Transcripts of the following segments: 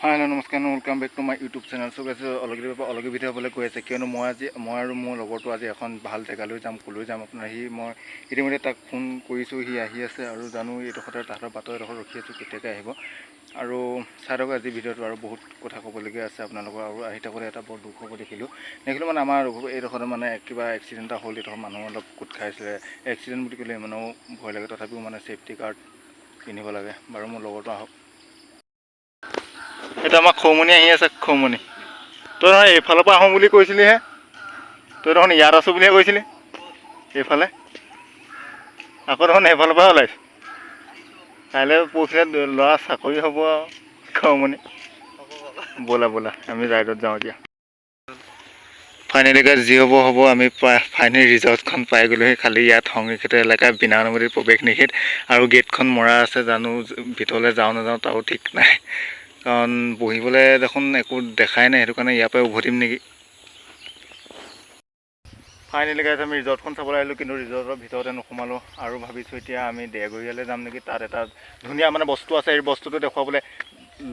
হাই hello নমস্কাৰ welcome back to my YouTube channel চব আছে অলগী পৰা অলগী ভিডিঅ' হ'বলৈ কৈ আছে। কিয়নো মই আজি মই আৰু মোৰ লগৰটো আজি এখন ভাল জেগালৈ যাম ক'লৈ যাম আপোনাৰ সি মই ইতিমধ্যে তাক ফোন কৰিছোঁ সি আহি আছে আৰু জানো এইডোখৰতে তাহাঁতৰ বাটৰ এডোখৰ ৰখি আছোঁ কেতিয়াকৈ আহিব। আৰু চাই থাকক আজি ভিডিঅ'টো আৰু বহুত কথা ক'বলগীয়া আছে আপোনালোকৰ আৰু আহি থাকোঁতে এটা বৰ দুখ হ'ব দেখিলোঁ। দেখিলোঁ মানে আমাৰ এইডোখৰতে মানে কিবা এক্সিডেণ্ট এটা হ'ল এইডোখৰ মানুহ অলপ গোট খাইছিলে এক্সিডেণ্ট বুলি ক'লে ইমানো ভয় লাগে তথাপিও মানে ছেফটি গাৰ্ড পিন্ধিব লাগে। বাৰু মোৰ লগৰটো আহক। এতিয়া আমাৰ খৌমনি আহি আছে খৌমনি। তই নহয় এইফালৰ পৰা আহোঁ বুলি কৈছিলিহে। তই দেখোন ইয়াত আছোঁ বুলিহে কৈছিলি। এইফালে। আকৌ দেখোন সেইফালৰ পৰা ওলাইছ। কাইলৈ পৰহিলৈ ল'ৰা চাকৰি হ'ব আৰু খৌমনি। ব'লা ব'লা আমি ৰাইডত যাওঁ এতিয়া। ফাইনেলি যি হ'ব হ'ব। আমি ফাইনেল ৰিজৰ্টখন পাই গ'লোহি। খালি ইয়াত সংৰক্ষিত এলেকা বিনা অনুমতিত প্ৰৱেশ নিষেধ। আৰু গেটখন মৰা আছে জানো ভিতৰলৈ যাওঁ নাযাওঁ তাৰো ঠিক নাই। কাৰণ বহিবলৈ দেখোন একো দেখাই নাই সেইটো কাৰণে ইয়াৰ পৰাই উভতিম নেকি? ফাইনেলি গাইজ আমি ৰিজৰ্টখন চাবলৈ আহিলোঁ কিন্তু ৰিজৰ্টৰ ভিতৰতে নোসোমালোঁ আৰু ভাবিছোঁ এতিয়া আমি দেৰগৰীয়ালৈ যাম নেকি? তাত এটা ধুনীয়া মানে বস্তু আছে এই বস্তুটো দেখুৱাবলৈ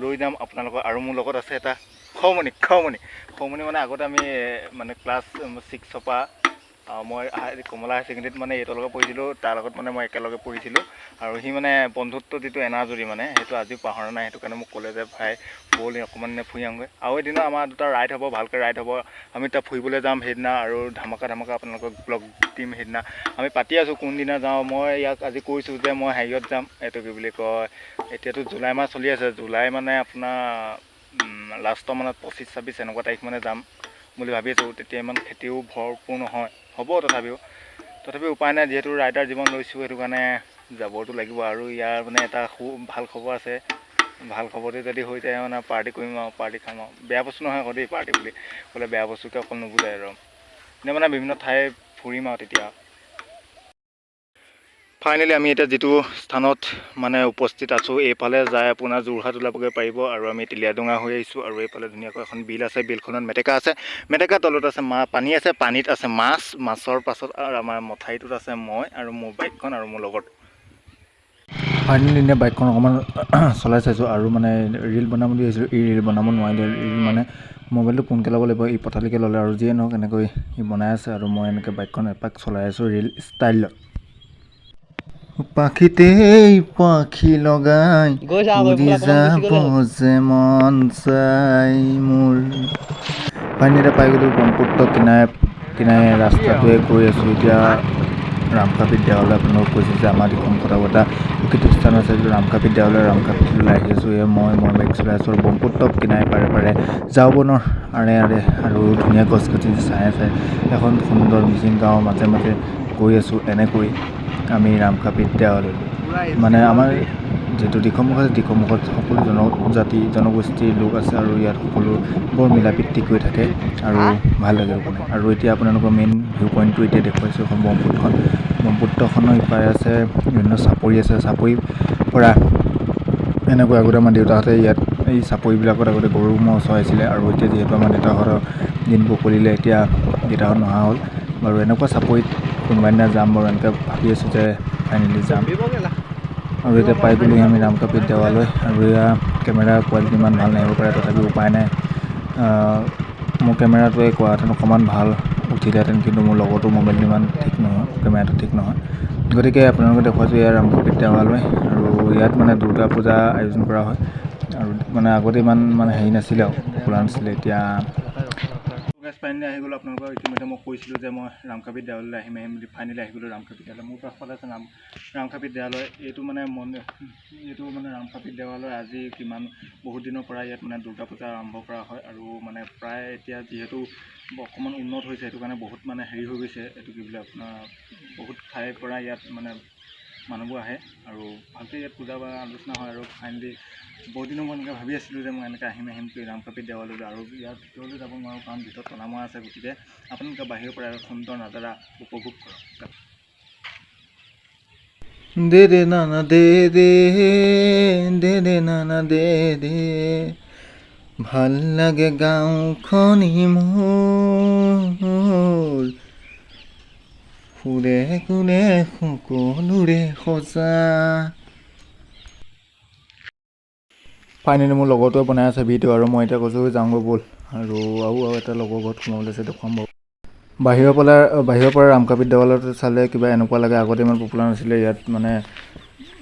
লৈ যাম আপোনালোকৰ আৰু মোৰ লগত আছে এটা খমনি খমনি খমনি মানে আগতে আমি মানে ক্লাছ ছিক্সৰ পৰা আহ, মই হাই- কমলা ছেকেণ্ডেৰীত মানে এইটোৰ লগত পঢ়িছিলোঁ তাৰ লগত মানে মই একেলগে পঢ়িছিলোঁ আৰু সি মানে বন্ধুত্ব যিটো এনাজৰি মানে সেইটো আজিও পাহৰা নাই সেইটো কাৰণে মোক ক'লে যে ভাই ব'ল অকণমান ফুৰি আহোঁগৈ আৰু এদিনো আমাৰ দুটা ৰাইড হ'ব ভালকৈ ৰাইড হ'ব। আমি তাত ফুৰিবলৈ যাম সেইদিনা আৰু ধামাকা ধামাকা আপোনালোকক ব্লগ দিম সেইদিনা। আমি পাতি আছোঁ কোনদিনা যাওঁ। মই ইয়াক আজি কৈছোঁ যে মই হেৰিয়ত যাম। এইটো কি বুলি কয় এতিয়াতো জুলাই মাহ চলি আছে। জুলাই মানে আপোনাৰ লাষ্টৰ মানত পঁচিছ ছাব্বিছ এনেকুৱা তাৰিখ মানে যাম বুলি ভাবি আছোঁ। তেতিয়া ইমান খেতিও ভৰপূৰ নহয়। হ'ব তথাপিও। তথাপিও উপায় নাই যিহেতু ৰাইডাৰ জীৱন লৈছোঁ সেইটো কাৰণে যাবতো লাগিব আৰু ইয়াৰ মানে এটা সু ভাল খবৰ আছে। ভাল খবৰটো যদি হৈ যায় মানে পাৰ্টি কৰিম আৰু পাৰ্টি খাম আৰু। বেয়া বস্তু নহয় আকৌ দেই পাৰ্টি বুলি। ক'লে বেয়া বস্তুকে অকল নুবুজায় আৰু। এনে মানে বিভিন্ন ঠাই ফুৰিম আৰু তেতিয়া। ফাইনেলি আমি এতিয়া যিটো স্থানত মানে উপস্থিত আছোঁ এইফালে যায় আপোনাৰ যোৰহাট ওলাবগৈ পাৰিব আৰু আমি টিলিয়াডোঙা হৈ আহিছোঁ আৰু এইফালে ধুনীয়াকৈ এখন বিল আছে বিলখনত মেটেকা আছে। মেটেকা তলত আছে মা পানী আছে পানীত আছে মাছ মাছৰ পাছত আৰু আমাৰ মঠাইটোত আছে মই আৰু মোৰ বাইকখন আৰু মোৰ লগত। ফাইনেলি এনে বাইকখন অকণমান চলাই চাইছোঁ আৰু মানে ৰিল বনাম বুলি ভাবিছিলোঁ ই ৰিল বনাব নোৱাৰিলে ৰিল মানে মোবাইলটো পোনকৈ ল'ব লাগিব ই পথালিকৈ ল'লে আৰু যিয়ে নহওক এনেকৈ সি বনাই আছে আৰু মই এনেকৈ বাইকখন এপাক চলাই আছোঁ ৰিল ষ্টাইলত। পাখিতেই পাখি লগাই গুচি যাব যে মন চাই মোৰ পানী এটা পাই গ'লোঁ ব্ৰহ্মপুত্ৰ কিনাৰে কিনাৰে ৰাস্তাটোৱে গৈ আছোঁ এতিয়া ৰামখা বিদ্যালয় আপোনালোকক কৈছোঁ যে আমাৰ দিখন কথা বতা। প্ৰকৃত আছে যিটো ৰামখা বিদ্যালয় ৰামখা বিদ্যালয় আহি আছোঁ। মই মই বাইক চলাই আছোঁ। আৰু ব্ৰহ্মপুত্ৰ কিনাৰে পাৰে পাৰে। যাওঁ বনৰ আৰে আৰে। আৰু ধুনীয়া গছ গছনি চাই চাই এখন সুন্দৰ মিচিং গাঁৱৰ মাজে মাজে গৈ আছোঁ। এনেকৈ আমি ৰামখা বিদ্যালয়লৈ মানে আমাৰ যিটো দিখমুখ আছে দিখমুখত সকলো জনজাতি জনগোষ্ঠীৰ লোক আছে আৰু ইয়াত সকলো বৰ মিলা প্ৰীতি কৰি থাকে আৰু ভাল লাগে আৰু এতিয়া আপোনালোকৰ মেইন ভিউ পইণ্টটো এতিয়া দেখুৱাইছোঁ এখন ব্ৰহ্মপুত্ৰখন। ব্ৰহ্মপুত্ৰখনৰ ইপাৰে আছে বিভিন্ন চাপৰি আছে। চাপৰিৰ পৰা এনেকৈ আগতে আমাৰ দেউতাহঁতে ইয়াত এই চাপৰিবিলাকত আগতে গৰু ম'হ চৰাইছিলে আৰু এতিয়া যিহেতু আমাৰ দেউতাহঁতৰ দিনবোৰ উকলিলে এতিয়া দেউতাহঁত নহা হ'ল। বাৰু এনেকুৱা চাপৰিত কোনোবা দিনা যাম বাৰু এনেকৈ ভাবি আছোঁ যে ফাইনেলি যাম। আৰু এতিয়া পাই গ'লোহি আমি ৰামকাপীৰ দেৱালয় আৰু এয়া কেমেৰাৰ কোৱালিটি ইমান ভাল নাহিব পাৰে তথাপিও উপায় নাই। মোৰ কেমেৰাটোৱে কোৱাহেঁতেন অকণমান ভাল উঠিলেহেঁতেন কিন্তু মোৰ লগতো মোবাইলটো ইমান ঠিক নহয় কেমেৰাটো ঠিক নহয়। গতিকে আপোনালোকে দেখুৱাইছোঁ এয়া ৰামকাপীৰ দেৱালয় আৰু ইয়াত মানে দুৰ্গা পূজা আয়োজন কৰা হয়। আৰু মানে আগতে ইমান মানে হেৰি নাছিলে আৰু খোলা নাছিলে এতিয়া ফাইনেলি আহি গ'লোঁ আপোনালোকক ইতিমধ্যে মই কৈছিলোঁ যে মই ৰামকাপী দেৱালয়লৈ আহিম আহিম বুলি ফাইনেলি আহি গ'লোঁ ৰামকাপী দেৱালয় মোৰ কাষত আছে ৰাম ৰামকাপী দেৱালয়। এইটো মানে মন এইটো মানে ৰামকাপী দেৱালয় আজি কিমান বহুত দিনৰ পৰা ইয়াত মানে দুৰ্গা পূজা আৰম্ভ কৰা হয় আৰু মানে প্ৰায় এতিয়া যিহেতু অকণমান উন্নত হৈছে সেইটো কাৰণে বহুত মানে হেৰি হৈ গৈছে এইটো কি বোলে আপোনাৰ বহুত ঠাইৰ পৰা ইয়াত মানে মানুহবোৰ আহে আৰু ভালকৈ ইয়াত পূজা বা আলোচনা হয় আৰু ফাইনেলি বহুত দিনৰ মই এনেকৈ ভাবি আছিলোঁ যে মই এনেকৈ আহিম আহিম কৰি ৰামকাপী দেৱালয়লৈ আৰু ইয়াৰ ভিতৰলৈ যাব নোৱাৰোঁ কাৰণ ভিতৰত তলামৰা আছে গতিকে আপোনালোকে বাহিৰৰ পৰা সুন্দৰ নাজাৰা উপভোগ কৰক। দে দে নানা দে দে দে দে নানা দে দে। ভালো লাগে গাঁওখনি মোৰ। সুৰে কোনে সকলোৰে সজা। ফাইনেলি মোৰ লগৰটোৱে বনাই আছে ভিডিঅ' আৰু মই এতিয়া কৈছোঁ যাওঁগৈ ব'ল। আৰু আৰু আৰু এটা লগৰ ঘৰত সোমাবলৈ আছে দেখুৱাম বাৰু। বাহিৰৰ পৰা বাহিৰৰ পৰা ৰামকাপিত দেৱালয়ত চালে কিবা এনেকুৱা লাগে আগতে ইমান পপুলাৰ নাছিলে ইয়াত মানে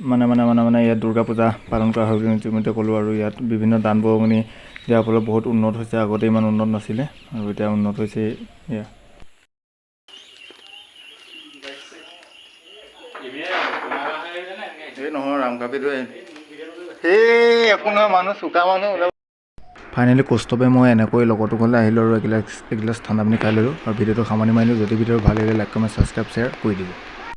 মানে মানে মানে মানে ইয়াত দুৰ্গা পূজা পালন কৰা হয় বুলি ইতিমধ্যে ক'লোঁ আৰু ইয়াত বিভিন্ন দান বৰঙণি দিয়াৰ ফলত বহুত উন্নত হৈছে আগতে ইমান উন্নত নাছিলে আৰু এতিয়া উন্নত হৈছে এয়া। নহয় ৰামকাপিটো সেই একো নহয় মানুহ চোকা মানুহ ফাইনেলি কষ্টপে মই এনেকৈ লগৰটো ঘৰলৈ আহিলোঁ আৰু এগিলাচ এগিলাচ ঠাণ্ডা পানী খাই ল'লোঁ। আৰু ভিডিঅ'টো সামানি মাৰিলোঁ। যদি ভিডিঅ' ভালো লাগিলে লাইক কমেণ্ট ছাবস্ক্ৰাইব শ্বেয়াৰ কৰি দিব।